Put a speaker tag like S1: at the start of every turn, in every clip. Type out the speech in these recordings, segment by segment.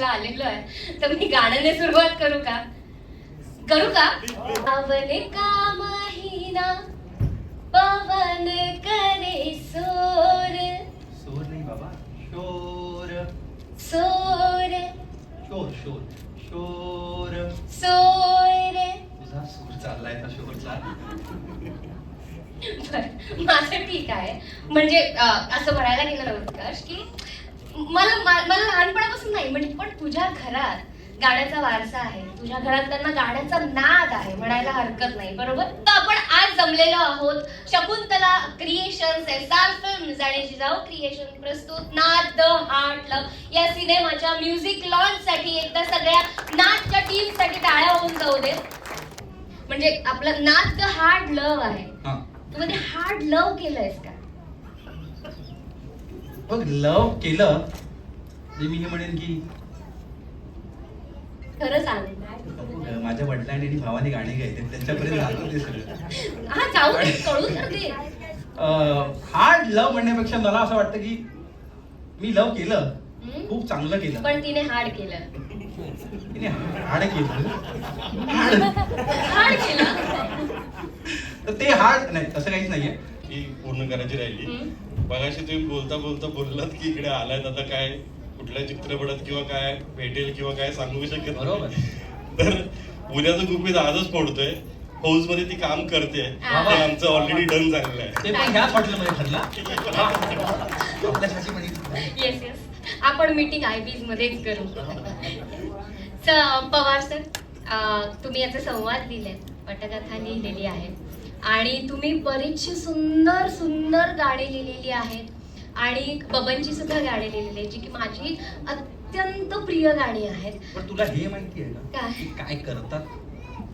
S1: ला आलेलो आहे. तर मी गाण्याने सुरुवात करू का? करू का? पवन का महिना पवन करे सोर.
S2: शोर नाही बाबा शोर.
S1: सोर.
S2: शोर शोर शोर.
S1: सोर.
S2: तुझा सूर चाललाय का शोरचा?
S1: बरं, माझं ठीक आहे. म्हणजे असं म्हणायला गेलं ना उत्कर्ष की मला मला लहानपणापासून नाही म्हणजे पण तुझ्या घरात गाण्याचा वारसा आहे. तुझ्या घरात त्यांना गाण्याचा नाद आहे म्हणायला हरकत नाही बरोबर? तर आपण आज जमलेलो आहोत Shakuntala creations S R films आणि जिजाऊ क्रिएशन प्रस्तुत नाद द हार्ट लव या सिनेमाच्या म्युझिक लॉन्च साठी एकदा सगळ्या नादच्या टीमसाठी टाळ्या होऊन जाऊ दे म्हणजे आपलं नाद द हार्ड लव आहे.
S2: हा.
S1: तू मध्ये हार्ड लव केलंयस का?
S2: बघ लव केलं म्हणजे मी हे म्हणेन की
S1: खरं सांग.
S2: बघ, माझ्या वडिलांनी आणि भावाने गाणे गायले त्यांच्यापर्यंत राहतो ते सगळं.
S1: हा जाऊ दे कळू तर दे.
S2: हार्ड लव म्हणण्यापेक्षा मला असं वाटतं की मी लव केलं
S1: हम्म?
S2: खूप चांगलं केलं.
S1: पण तिने हार्ड केलं.
S2: तिने हाड केलं? हाड
S1: हार्ड केलं.
S2: तर ते हार्ड नाही तसं काहीच नाहीये.
S3: ती पूर्ण करायची राहिली.
S1: हम्म.
S3: मगाशी तुम्ही बोलता बोलता बोललात की इकडे आलायत आता काय कुठल्या चित्रपटात किंवा काय भेटेल किंवा काय सांगू शकत नाही. तर उद्याचं गुपित आजच फोडतोय. फौजमध्ये ती काम करते.
S1: हा.
S3: ते आमचं ऑलरेडी डन झालेलं आहे.
S2: ते पण हॉटेलमध्ये ठरला
S1: येस येस आपण मीटिंग आय बीज मध्येच करू. पवार सर अं, तुम्ही याचे संवाद दिलेत पटकथा लिहिलेली आहे. आणि तुम्ही बरीचशी सुंदर सुंदर गाणी लिहिलेली आहेत. आणि बबनची सुद्धा गाणी लिहिलेली आहेत जी की माझी अत्यंत प्रिय गाणी आहेत.
S2: पण तुला हे माहिती आहे का?
S1: काय?
S2: की काय करतात?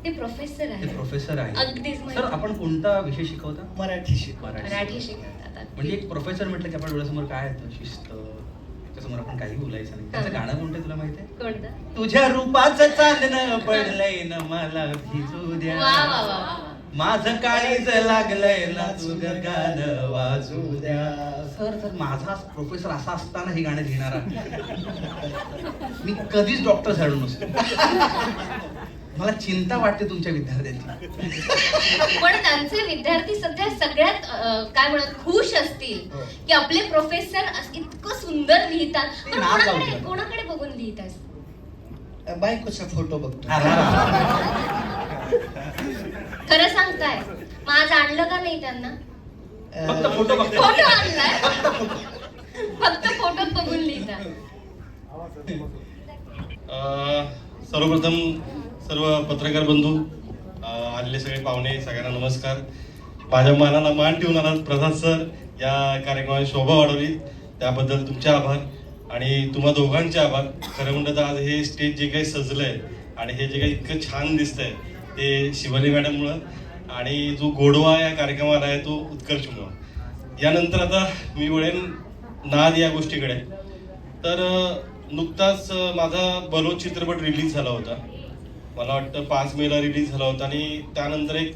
S1: ते प्रोफेसर
S2: ते
S1: आहेत.
S2: प्रोफेसर आहे
S1: अगदीच
S2: सर
S1: माहिती.
S2: आपण कोणता विषय शिकवता?
S4: मराठी शिक
S1: मराठी शिकवतात
S2: म्हणजे एक प्रोफेसर म्हटलं की आपण डोळ्यासमोर काय येतं? शिस्त. त्याच्यासमोर आपण काही बोलायचं नाही. त्याचं गाणं कोणतं आहे तुला माहिती आहे?
S1: कोणतं?
S2: तुझ्या रूपाचं चांदणं पडलंय ना मला. भिजू द्या.
S1: वा वा वा वा वा.
S2: माझं काळीज लागलंय ना तुझं गाणं वाजू द्या. सर सर माझा प्रोफेसर असा असताना हे गाणं लिहिणारा. मी कधीच डॉक्टर झालो नसतो. मला चिंता वाटते तुमच्या विद्यार्थ्यांची.
S1: पण त्यांचे विद्यार्थी सध्या सगळ्यात काय म्हणत खुश असतील
S4: हो.
S1: की आपले प्रोफेसर इतकं सुंदर लिहितात. कोणाकडे बघून लिहितात
S4: बायकोचा फोटो बघतो.
S1: खरं सांगताय? मग आज आणलं का नाही त्यांना?
S2: फक्त फोटो
S1: फोटो आणलाय? फक्त फोटोत बघून लिहितात
S3: अं, सर्वप्रथम सर्व पत्रकार बंधू अं, आलेले सगळे पाहुणे सगळ्यांना नमस्कार. माझ्या मानाला मान ठेवून आलात प्रसाद सर या कार्यक्रमात शोभा वाढवली. त्याबद्दल तुमचे आभार आणि तुम्हा दोघांचे आभार. खरं म्हणलं तर आज हे स्टेज जे काही सजलंय आणि हे जे काही इतकं छान दिसतंय ते शिवाली मॅडममुळं आणि जो गोडवा या कार्यक्रमाला आहे तो उत्कर्षमुळं. यानंतर आता मी वळेन नाद या गोष्टीकडे. तर नुकताच माझा बलोच चित्रपट रिलीज झाला होता. मला वाटतं पाच मेला रिलीज झाला होता आणि त्यानंतर एक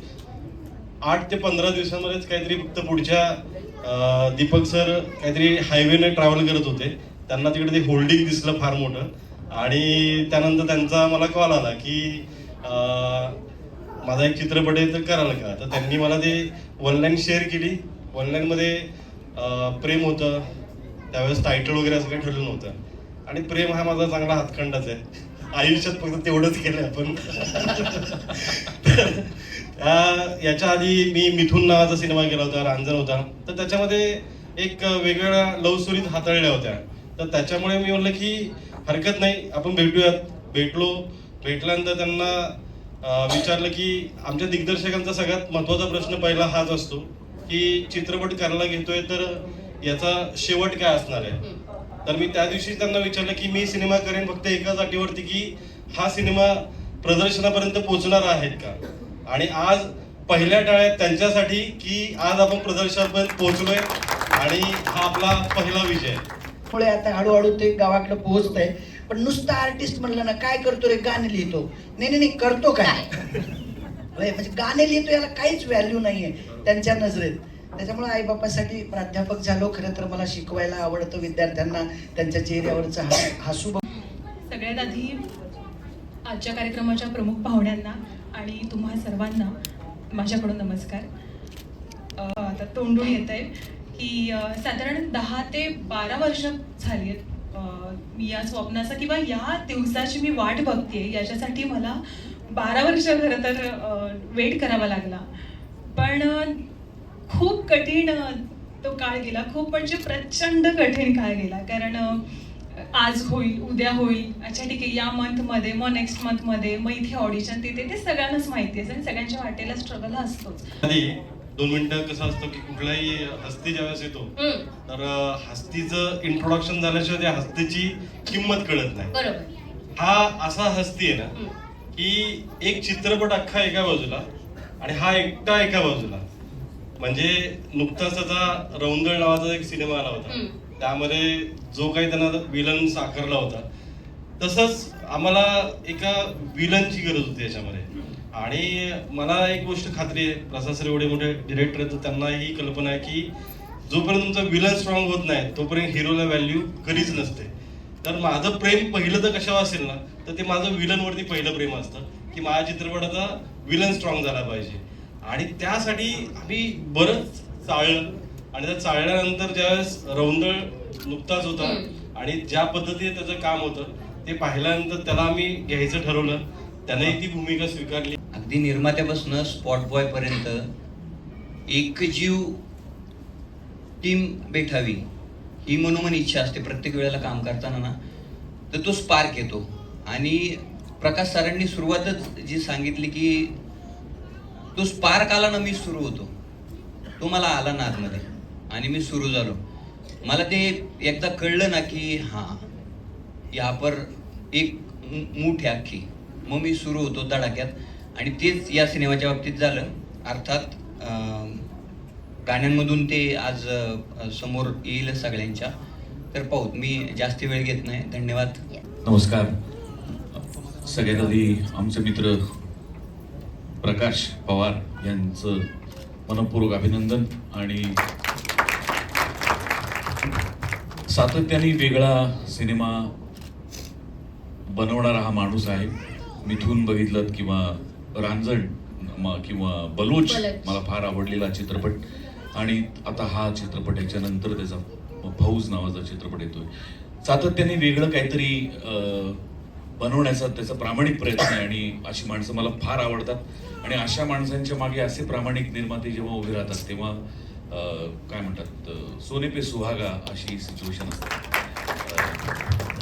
S3: आठ ते पंधरा दिवसांमध्येच काहीतरी फक्त पुढच्या दीपक सर काहीतरी हायवेने ट्रॅव्हल करत होते. त्यांना तिकडे ते होल्डिंग दिसलं फार मोठं. आणि त्यानंतर त्यांचा मला कॉल आला की माझा एक चित्रपट आहे तर कराल का? तर त्यांनी मला ते ऑनलाईन शेअर केली. ऑनलाईनमध्ये प्रेम होतं. त्यावेळेस टायटल वगैरे असं काही ठरलं नव्हतं. आणि प्रेम हा माझा चांगला हातखंडाच आहे. आयुष्यात फक्त तेवढंच केलं आपण. याच्या आधी मी मिथून नावाचा सिनेमा केला होता रांजण होता. तर त्याच्यामध्ये एक वेगवेगळ्या लव्ह स्टोरीज हाताळल्या होत्या. तर त्याच्यामुळे मी म्हणलं की हरकत नाही आपण भेटूयात. भेटलो. भेटल्यानंतर त्यांना विचारलं की आमच्या दिग्दर्शकांचा सगळ्यात महत्त्वाचा प्रश्न पहिला हाच असतो की चित्रपट करायला घेतोय तर याचा शेवट काय असणार आहे? तर मी त्या दिवशी त्यांना विचारलं की मी सिनेमा करेन फक्त एकाच अटीवरती की हा सिनेमा प्रदर्शनापर्यंत पोहोचणार आहेत का? आणि आज पहिल्या टाळ्यात त्यांच्यासाठी की आज आपण प्रदर्शनापर्यंत पोहोचलोय आणि हा आपला पहिला विजय आहे.
S4: पुढे आता हळूहळू ते गावाकडे पोहोचत आहे पण नुसतं आर्टिस्ट म्हणलं ना काय करतो रे? गाणे लिहितो. नाही नाही नाही, करतो काय? म्हणजे गाणे लिहितो याला काहीच व्हॅल्यू नाहीये त्यांच्या नजरेत. त्याच्यामुळे आईबापासाठी प्राध्यापक झालो खरं तर मला शिकवायला आवडतं विद्यार्थ्यांना त्यांच्या चेहऱ्यावरचं हा- हसू बघ.
S5: सगळ्यात आधी आजच्या कार्यक्रमाच्या प्रमुख पाहुण्यांना आणि तुम्हा सर्वांना माझ्याकडून नमस्कार. अ, आता तोंडून येत आहे की साधारण दहा ते बारा वर्ष झाली आहेत मी या स्वप्नाचा किंवा या दिवसाची मी वाट बघते याच्यासाठी मला बारा वर्ष खरं तर वेट करावा लागला. पण खूप कठीण तो काळ गेला. खूप म्हणजे प्रचंड कठीण काळ गेला. कारण आज होईल उद्या होईल. अच्छा ठीक आहे या मंथमध्ये मग नेक्स्ट मंथमध्ये मग इथे ऑडिशन तिथे ते सगळ्यांनाच माहिती आहे आणि सगळ्यांच्या वाटेला स्ट्रगल असतोच.
S3: दोन मिनिटं कसं असतं की कुठलाही हस्ती ज्यावेळेस येतो तर हस्तीचं इंट्रोडक्शन झाल्याशिवाय त्या हस्तीची किंमत कळत नाही. हा असा हस्ती आहे ना की एक चित्रपट अख्खा एका बाजूला आणि हा एकटा एका बाजूला. म्हणजे नुकताच त्याचा रौंदळ नावाचा एक सिनेमा आला होता. त्यामध्ये जो काही त्यांना विलन साकारला होता. तसंच आम्हाला एका विलनची गरज होती याच्यामध्ये. आणि मला एक गोष्ट खात्री आहे प्रसाद सर एवढे मोठे डिरेक्टर आहेत तर त्यांना ही कल्पना आहे की जोपर्यंत तुमचा विलन स्ट्रॉंग होत नाही तोपर्यंत हिरोला व्हॅल्यू कधीच नसते. तर माझं प्रेम पहिलं तर कशावर असेल ना तर ते माझं विलनवरती पहिलं प्रेम असतं की माझ्या चित्रपटाचा विलन स्ट्रॉंग झाला पाहिजे. आणि त्यासाठी आम्ही बरंच चाळलं आणि त्या चाळल्यानंतर ज्यावेळेस रौंदळ नुकताच होता. आणि ज्या पद्धतीने त्याचं काम होतं ते पाहिल्यानंतर त्याला आम्ही घ्यायचं ठरवलं. त्याने ती भूमिका स्वीकारली.
S6: अगदी निर्मात्यापासून स्पॉट बॉयपर्यंत एकजीव टीम बैठावी. ही मनोमन इच्छा असते प्रत्येक वेळेला काम करताना ना. तर तो स्पार्क येतो. आणि प्रकाश सरांनी सुरुवातच जी सांगितली की तो स्पार्क आला ना मी सुरू होतो. तो मला आला ना आतमध्ये. आणि मी सुरू झालो. मला ते एकदा कळलं ना की हां यापर एक मूठ आहे अख्खी मग मी सुरू होतो धडाक्यात आणि तेच या सिनेमाच्या बाबतीत झालं. अर्थात गाण्यांमधून ते आज समोर येईल सगळ्यांच्या. तर पाहू मी जास्त वेळ घेत नाही. धन्यवाद.
S7: नमस्कार. सगळ्यात आधी आमचे मित्र प्रकाश पवार यांचं मनपूर्वक अभिनंदन आणि सातत्याने वेगळा सिनेमा बनवणारा हा माणूस आहे. मिथून बघितलं किंवा रांजण म- किंवा बलूच. मला फार आवडलेला चित्रपट. आणि आता हा चित्रपट याच्यानंतर त्याचा फौज नावाचा चित्रपट येतोय. सातत्याने वेगळं काहीतरी बनवण्याचा त्याचा प्रामाणिक प्रयत्न आहे आणि अशी माणसं मला फार आवडतात. आणि अशा माणसांच्या मागे असे प्रामाणिक निर्माते जेव्हा उभे राहतात तेव्हा काय म्हणतात सोने पे सुहागा अशी सिच्युएशन असते.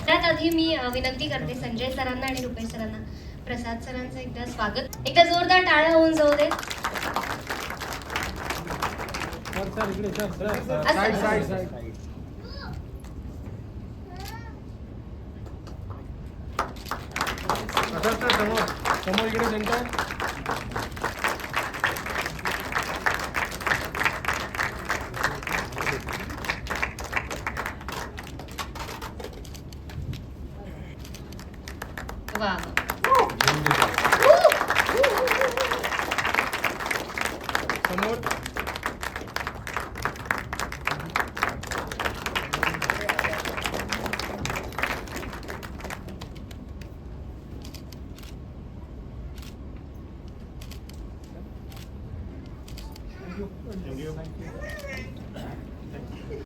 S1: त्यात आधी मी विनंती करते संजय सरांना आणि रुपेश सरांना. प्रसाद सरांचं एकदा स्वागत. एकदा जोरदार टाळ्या होऊन जाऊ दे.
S8: समोर इकडे सेंटर
S1: वा.